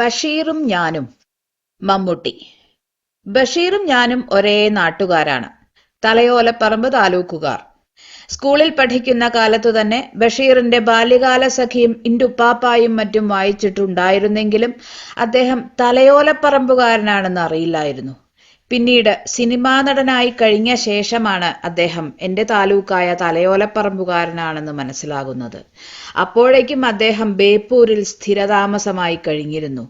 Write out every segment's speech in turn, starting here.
ബഷീറും ഞാനും മമ്മൂട്ടി. ബഷീറും ഞാനും ഒരേ നാട്ടുകാരാണ്. തലയോലപ്പറമ്പ് താലൂക്കുകാർ. സ്കൂളിൽ പഠിക്കുന്ന കാലത്തു തന്നെ ബഷീറിന്റെ ബാല്യകാല സഖിയും ഇന്റുപ്പാപ്പായും മറ്റും വായിച്ചിട്ടുണ്ടായിരുന്നെങ്കിലും അദ്ദേഹം തലയോലപ്പറമ്പുകാരനാണെന്ന് അറിയില്ലായിരുന്നു. പിന്നീട് സിനിമാ നടനായി കഴിഞ്ഞ ശേഷമാണ് അദ്ദേഹം എന്റെ താലൂക്കായ തലയോലപ്പറമ്പുകാരനാണെന്ന് മനസ്സിലാകുന്നത്. അപ്പോഴേക്കും അദ്ദേഹം ബേപ്പൂരിൽ സ്ഥിരതാമസമായി കഴിഞ്ഞിരുന്നു.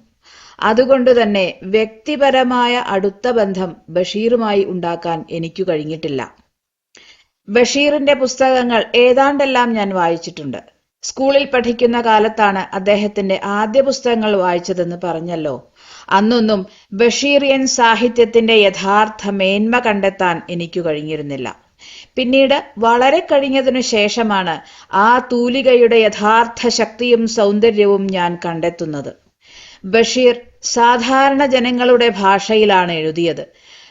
അതുകൊണ്ട് തന്നെ വ്യക്തിപരമായ അടുത്ത ബന്ധം ബഷീറുമായി ഉണ്ടാക്കാൻ എനിക്കു കഴിഞ്ഞിട്ടില്ല. ബഷീറിന്റെ പുസ്തകങ്ങൾ ഏതാണ്ടെല്ലാം ഞാൻ വായിച്ചിട്ടുണ്ട്. സ്കൂളിൽ പഠിക്കുന്ന കാലത്താണ് അദ്ദേഹത്തിന്റെ ആദ്യ പുസ്തകങ്ങൾ വായിച്ചതെന്ന് പറഞ്ഞല്ലോ. അന്നൊന്നും ബഷീറിയൻ സാഹിത്യത്തിന്റെ യഥാർത്ഥ മേന്മ കണ്ടെത്താൻ എനിക്ക് കഴിഞ്ഞിരുന്നില്ല. പിന്നീട് വളരെ കഴിഞ്ഞതിനു ശേഷമാണ് ആ തൂലികയുടെ യഥാർത്ഥ ശക്തിയും സൗന്ദര്യവും ഞാൻ കണ്ടെത്തുന്നത്. ബഷീർ സാധാരണ ജനങ്ങളുടെ ഭാഷയിലാണ് എഴുതിയത്.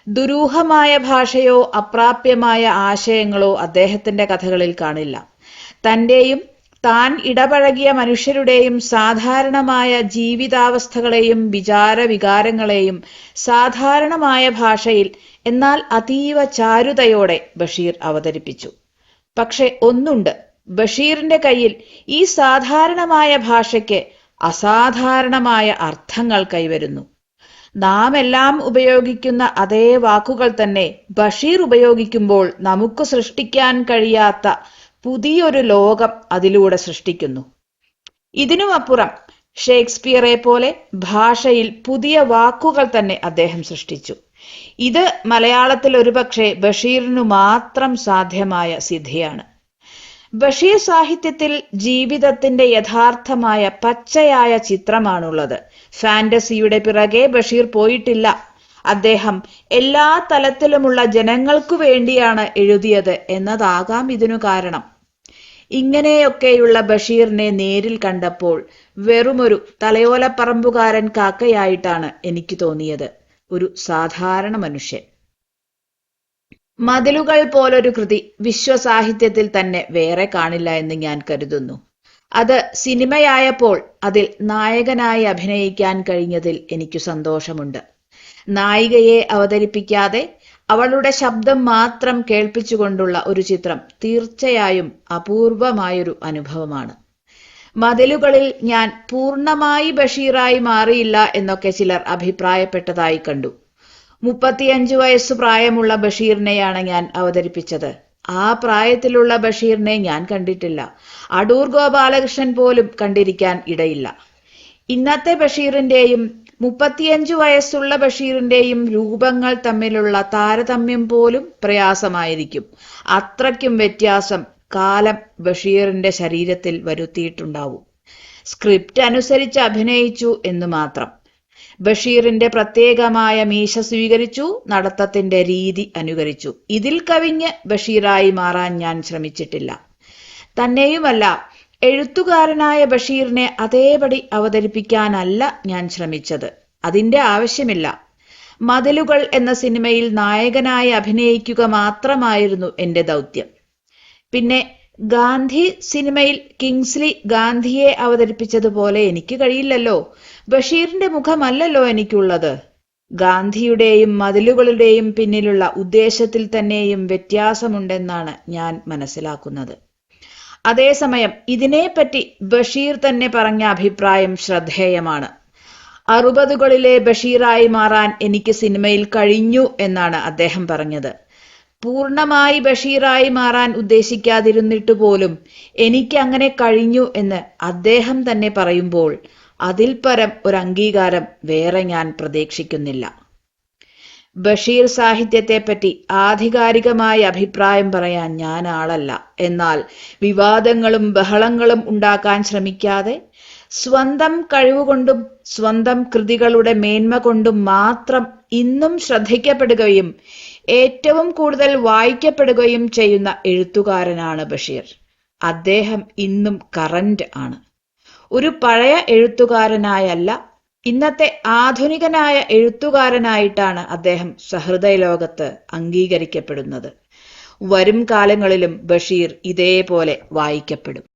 ദുരൂഹമായ ഭാഷയോ അപ്രാപ്യമായ ആശയങ്ങളോ അദ്ദേഹത്തിന്റെ കഥകളിൽ കാണില്ല. തന്റെയും താൻ ഇടപഴകിയ മനുഷ്യരുടെയും സാധാരണമായ ജീവിതാവസ്ഥകളെയും വിചാര വികാരങ്ങളെയും സാധാരണമായ ഭാഷയിൽ എന്നാൽ അതീവ ചാരുതയോടെ ബഷീർ അവതരിപ്പിച്ചു. പക്ഷെ ഒന്നുണ്ട് ബഷീറിന്റെ കയ്യിൽ ഈ സാധാരണമായ ഭാഷയ്ക്ക് അസാധാരണമായ അർത്ഥങ്ങൾ കൈവരുന്നു. നാം എല്ലാം ഉപയോഗിക്കുന്ന അതേ വാക്കുകൾ തന്നെ ബഷീർ ഉപയോഗിക്കുമ്പോൾ നമുക്ക് സൃഷ്ടിക്കാൻ കഴിയാത്ത പുതിയൊരു ലോകം അതിലൂടെ സൃഷ്ടിക്കുന്നു. ഇതിനുമപ്പുറം ഷേക്സ്പിയറെ പോലെ ഭാഷയിൽ പുതിയ വാക്കുകൾ തന്നെ അദ്ദേഹം സൃഷ്ടിച്ചു. ഇത് മലയാളത്തിൽ ഒരുപക്ഷെ ബഷീറിനു മാത്രം സാധ്യമായ സിദ്ധിയാണ്. ബഷീർ സാഹിത്യത്തിൽ ജീവിതത്തിന്റെ യഥാർത്ഥമായ പച്ചയായ ചിത്രമാണുള്ളത്. ഫാന്റസിയുടെ പിറകെ ബഷീർ പോയിട്ടില്ല. അദ്ദേഹം എല്ലാ തലത്തിലുമുള്ള ജനങ്ങൾക്കു വേണ്ടിയാണ് എഴുതിയത് എന്നതാകാം ഇതിനു കാരണം. ഇങ്ങനെയൊക്കെയുള്ള ബഷീറിനെ നേരിൽ കണ്ടപ്പോൾ വെറുമൊരു തലയോലപ്പറമ്പുകാരൻ കാക്കയായിട്ടാണ് എനിക്ക് തോന്നിയത്. ഒരു സാധാരണ മനുഷ്യൻ. മതിലുകൾ പോലൊരു കൃതി വിശ്വസാഹിത്യത്തിൽ തന്നെ വേറെ കാണില്ല എന്ന് ഞാൻ കരുതുന്നു. അത് സിനിമയായപ്പോൾ അതിൽ നായകനായി അഭിനയിക്കാൻ കഴിഞ്ഞതിൽ എനിക്ക് സന്തോഷമുണ്ട്. നായികയെ അവതരിപ്പിക്കാതെ അവളുടെ ശബ്ദം മാത്രം കേൾപ്പിച്ചുകൊണ്ടുള്ള ഒരു ചിത്രം തീർച്ചയായും അപൂർവമായൊരു അനുഭവമാണ്. മതിലുകളിൽ ഞാൻ പൂർണമായി ബഷീറായി മാറിയില്ല എന്നൊക്കെ ചിലർ അഭിപ്രായപ്പെട്ടതായി കണ്ടു. മുപ്പത്തിയഞ്ചു വയസ്സ് പ്രായമുള്ള ബഷീറിനെയാണ് ഞാൻ അവതരിപ്പിച്ചത്. ആ പ്രായത്തിലുള്ള ബഷീറിനെ ഞാൻ കണ്ടിട്ടില്ല. അടൂർ ഗോപാലകൃഷ്ണൻ പോലും കണ്ടിരിക്കാൻ ഇടയില്ല. ഇന്നത്തെ ബഷീറിന്റെയും മുപ്പത്തിയഞ്ചു വയസ്സുള്ള ബഷീറിന്റെയും രൂപങ്ങൾ തമ്മിലുള്ള താരതമ്യം പോലും പ്രയാസമായിരിക്കും. അത്രയ്ക്കും വ്യത്യാസം കാലം ബഷീറിന്റെ ശരീരത്തിൽ വരുത്തിയിട്ടുണ്ടാവും. സ്ക്രിപ്റ്റ് അനുസരിച്ച് അഭിനയിച്ചു എന്ന് മാത്രം. ബഷീറിന്റെ പ്രത്യേകമായ മീശ സ്വീകരിച്ചു നടത്തത്തിന്റെ രീതി അനുകരിച്ചു. ഇതിൽ കവിഞ്ഞ് ബഷീറായി മാറാൻ ഞാൻ ശ്രമിച്ചിട്ടില്ല. തന്നെയുമല്ല എഴുത്തുകാരനായ ബഷീറിനെ അതേപടി അവതരിപ്പിക്കാനല്ല ഞാൻ ശ്രമിച്ചത്. അതിന്റെ ആവശ്യമില്ല. മതിലുകൾ എന്ന സിനിമയിൽ നായകനായി അഭിനയിക്കുക മാത്രമായിരുന്നു എന്റെ ദൗത്യം. പിന്നെ ഗാന്ധി സിനിമയിൽ കിങ്സ്ലി ഗാന്ധിയെ അവതരിപ്പിച്ചതുപോലെ എനിക്ക് കഴിയില്ലല്ലോ. ബഷീറിന്റെ മുഖമല്ലല്ലോ എനിക്കുള്ളത്. ഗാന്ധിയുടെയും മതിലുകളുടെയും പിന്നിലുള്ള ഉദ്ദേശത്തിൽ തന്നെയും വ്യത്യാസമുണ്ടെന്നാണ് ഞാൻ മനസ്സിലാക്കുന്നത്. അതേസമയം ഇതിനെപ്പറ്റി ബഷീർ തന്നെ പറഞ്ഞ അഭിപ്രായം ശ്രദ്ധേയമാണ്. അറുപതുകളിലെ ബഷീറായി മാറാൻ എനിക്ക് സിനിമയിൽ കഴിഞ്ഞു എന്നാണ് അദ്ദേഹം പറഞ്ഞത്. പൂർണമായി ബഷീറായി മാറാൻ ഉദ്ദേശിക്കാതിരുന്നിട്ട് പോലും എനിക്ക് അങ്ങനെ കഴിഞ്ഞു എന്ന് അദ്ദേഹം തന്നെ പറയുമ്പോൾ അതിൽ പരം ഒരു അംഗീകാരം വേറെ ഞാൻ പ്രതീക്ഷിക്കുന്നില്ല. ബഷീർ സാഹിത്യത്തെപ്പറ്റി ആധികാരികമായ അഭിപ്രായം പറയാൻ ഞാൻ ആളല്ല എന്നാൽ വിവാദങ്ങളും ബഹളങ്ങളും ഉണ്ടാക്കാൻ ശ്രമിക്കാതെ സ്വന്തം കഴിവുകൊണ്ടും സ്വന്തം കൃതികളുടെ മേന്മ കൊണ്ടും മാത്രം ഇന്നും ശ്രദ്ധിക്കപ്പെടുകയും ഏറ്റവും കൂടുതൽ വായിക്കപ്പെടുകയും ചെയ്യുന്ന എഴുത്തുകാരനാണ് ബഷീർ. അദ്ദേഹം ഇന്നും കറന്റ് ആണ്. ഒരു പഴയ എഴുത്തുകാരനായല്ല ഇന്നത്തെ ആധുനികനായ എഴുത്തുകാരനായിട്ടാണ് അദ്ദേഹം സഹൃദയ ലോകത്ത് അംഗീകരിക്കപ്പെടുന്നത്. വരും കാലങ്ങളിലും ബഷീർ ഇതേപോലെ വായിക്കപ്പെടും.